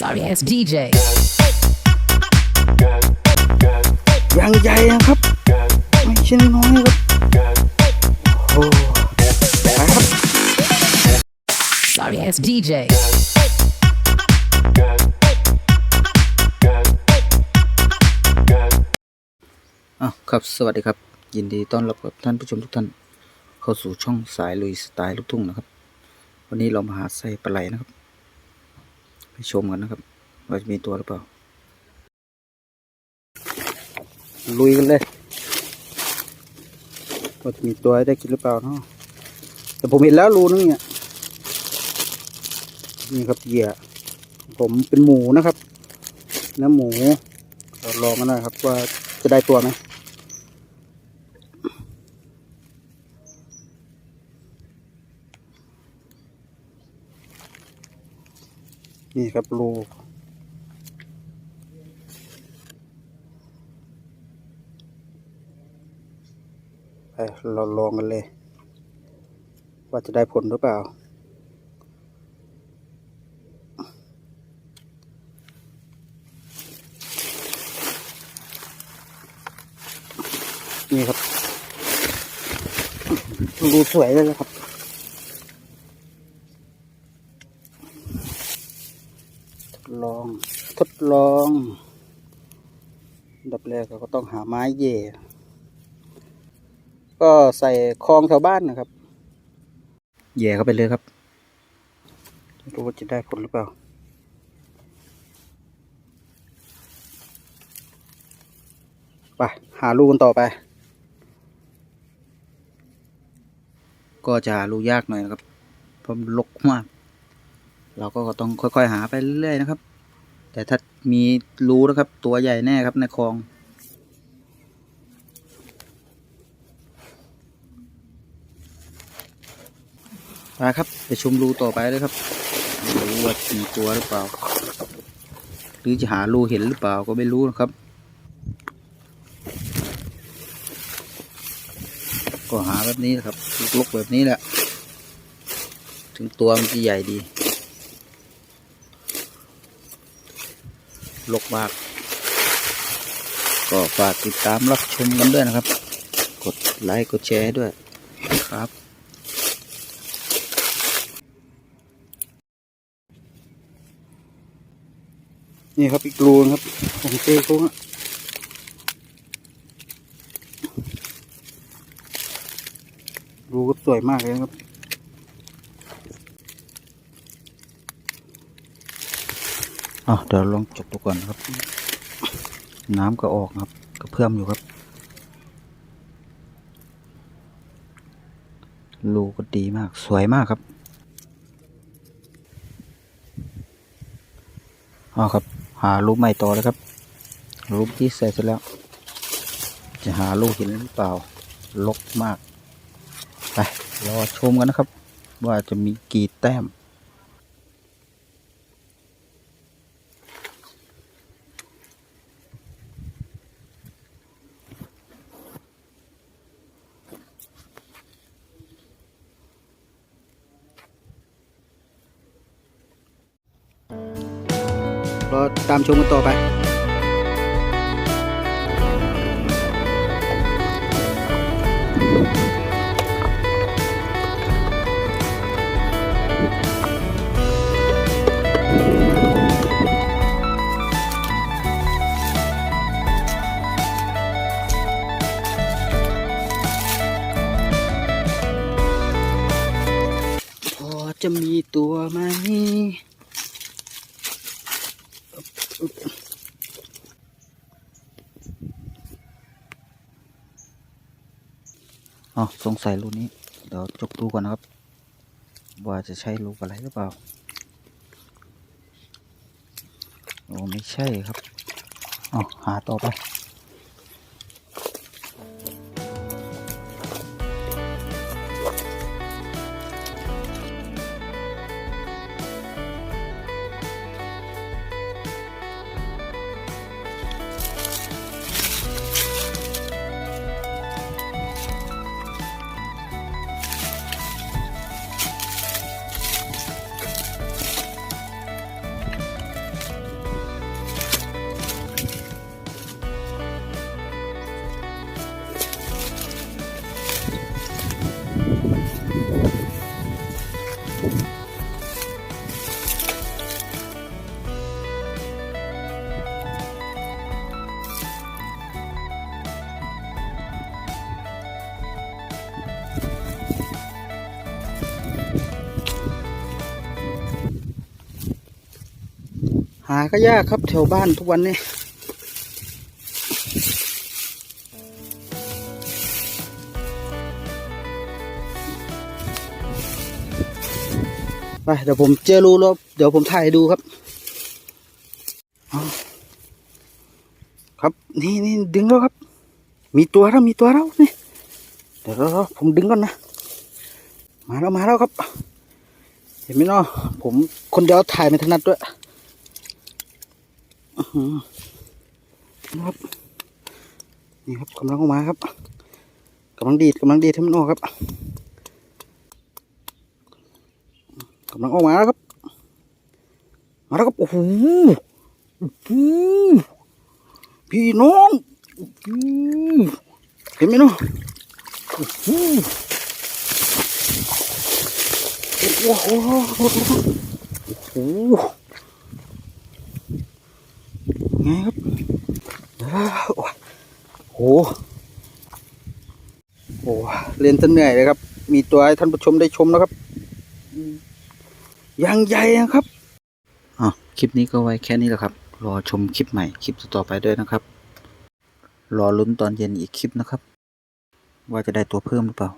Sorry ass DJ. อย่างใหญ่นะครับ ไม่ใช่น้อยๆครับโอ้ไปครับ Sorry ass DJ. อะครับ สวัสดีครับ ยินดีต้อนรับกับท่านผู้ชมทุกท่าน เข้าสู่ช่องสายลุยสไตล์ลูกทุ่งนะครับ วันนี้เรามาหาไส้ปลาไหลนะครับ ไปชมกันนะครับ ว่าจะมีตัวหรือเปล่า ลุยกันเลยว่าจะมีตัวได้กินหรือเปล่าเนาะแต่ผมเห็นแล้วรูนึงเนี่ยนี่ครับเหยื่อผมเป็นหมูนะครับเนื้อหมูเราลองกันนะครับว่าจะได้ตัวไหม นี่ครับรูไปเราลองกันเลย ว่าจะได้ผลหรือเปล่า นี่ครับรูสวยเลยนะครับ ทดลอง ทด ลองอัดับแรกเราก็ต้องหาไม้เย่ก็ใส่คลองแถวบ้านนะครับแย่เข้าไปเลยครับไม่รู้ว่าจะได้ผลหรือเปล่า ไป หาลูกกันต่อไป ก็จะหาลูกยากหน่อยนะครับเพราะมันลกมาก เราก็ต้องค่อยๆหาไปเรื่อยๆนะครับ แต่ถ้ามีรูนะครับ ตัวใหญ่แน่ครับในคลอง มาครับ ไปชมรูต่อไปเลยครับรู้ว่ามีตัวหรือเปล่า หรือจะหารูเห็นหรือเปล่าก็ไม่รู้นะครับ ก็หาแบบนี้นะครับลุกๆแบบนี้แหละ ถึงตัวมันจะใหญ่ดี ลกมาก ก็ฝากติดตามรับชมกันด้วยนะครับ กดไลค์กดแชร์ด้วยครับนี่ครับอีกรูนครับของเจ้กุ้งรูก็สวยมากเลยครับ อะเดี๋ยวลองจบตัวก่อนครับ น้ำก็ออกครับก็เพิ่มอยู่ครับรูก็ดีมาก สวยมากครับเอาครับ หารูปใหม่ต่อแล้วครับรูปที่ใส่เสร็จแล้ว จะหาลูกห็นหรือเปล่าลกมาก ไป รอชมกันนะครับ ว่าจะมีกี่แต้ม รอตามชมกันต่อไปพอจะมีตัวไหม อ๋อสงสัยรูนี้ เดี๋ยวจกดูก่อนนะครับ ว่าจะใช่รูอะไรหรือเปล่า โอ้ไม่ใช่ครับ อ๋อหาต่อไป หาก็ยากครับแถวบ้านทุกวันนี้ไปเดี๋ยวผมเจอรูแล้วเดี๋ยวผมถ่ายดูครับ ครับนี่นี่ดึงแล้วครับ มีตัวแล้วมีตัวแล้วนี่เดี๋ยวเราผมดึงก่อนนะ มาแล้วมาแล้วครับ เห็นไหมเนาะผมคนเดียวถ่ายไม่ถนัดด้วย นะครับนี่ครับกำลังออกมาครับกำลังดีดกำลังดีดให้มันออกครับกำลังออกมาแล้วครับมาแล้วครับโอ้โหโอ้โหพี่น้องโอ้โหเห็นไหมเนาะโอ้โหโอ้โห ไงครับโอ้โหโอ้เรียนจนเหนื่อยเลยครับ มีตัวให้ท่านผู้ชมได้ชมนะครับย่างใหญ่นะครับอะคลิปนี้ก็ไว้แค่นี้แหละครับ รอชมคลิปใหม่คลิปต่อไปด้วยนะครับ รอลุ้นตอนเย็นอีกคลิปนะครับ ว่าจะได้ตัวเพิ่มหรือเปล่า